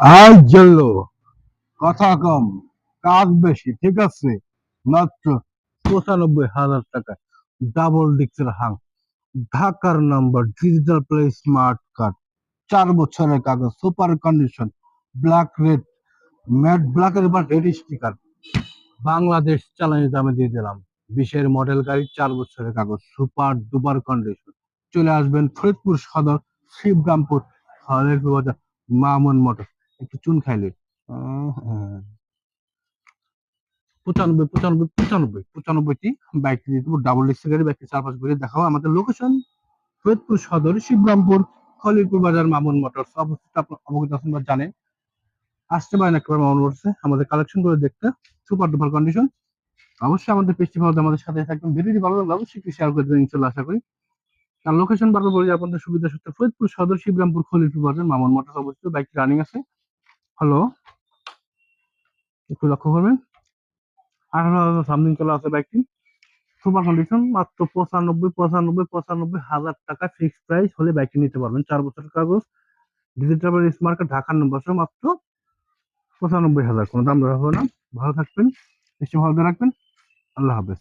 আজ জ্বললো কথা কম, কাজ বেশি, ঠিক আছে? মাত্র পঁচানব্বই হাজার টাকা। ডাবল ডিক্সের হাং। ঢাকার number digital play smart card চার বছরের কাগজ super condition black red matte ব্ল্যাকের বা রেড স্টিকার বাংলাদেশ চালানি দামে দিয়ে দিলাম। বিশের মডেল গাড়ি, চার বছরের কাগজ সুপার ডুপার কন্ডিশন চলে আসবেন ফরিদপুর সদর শিবরামপুর হলেরপুর বাজার মামুন মোটর একটু চুন খাইলে পঁচানব্বই পঁচানব্বই পঁচানব্বই, পঁচানব্বইটি বাইকটি দিয়ে দেবো। ডাবল ডিক্সের গাড়ি বাইকটি চারপাশ ঘুরে দেখাও। আমাদের লোকেশন ফরিদপুর সদর, শিবরামপুর, খলিলপুর বাজার, মামুন মোটরস। অবস্থিত অবগত আছেন বা জানেন। আসতে পারেন একবার মামুন মোটরসে। আমাদের কালেকশন করে দেখতে সুপার ডুপার কন্ডিশন অবশ্যই আমাদের পেস্টি ভালো আমাদের সাথে থাকবেন। ভিডিওটি ভালো লাগলে অবশ্যই একটু শেয়ার করে দেবেন ইনশাল্লাহ আশা করি। আর লোকেশন বারবার বলে, আপনাদের সুবিধা সূত্রে ফরিদপুর সদর, শিবরামপুর, খলিলপুর বাজার, মামুন মোটরস অবস্থিত। বাইকটি রানিং আছে। হ্যালো একটু লক্ষ্য করবেন? আঠারো হাজার সামথিং চলে আছে বাইকটি সুপার কন্ডিশন মাত্র পঁচানব্বই পঁচানব্বই পঁচানব্বই হাজার টাকা ফিক্স প্রাইস হলে বাইকটি নিতে পারবেন। চার বছরের কাগজ ডিজিটাল স্মার্ট কার্ড ঢাকার নম্বর মাত্র পঁচানব্বই হাজার। কোনো দাম হবে না। ভালো থাকবেন বেশি ভালো রাখবেন আল্লাহ হাফেজ।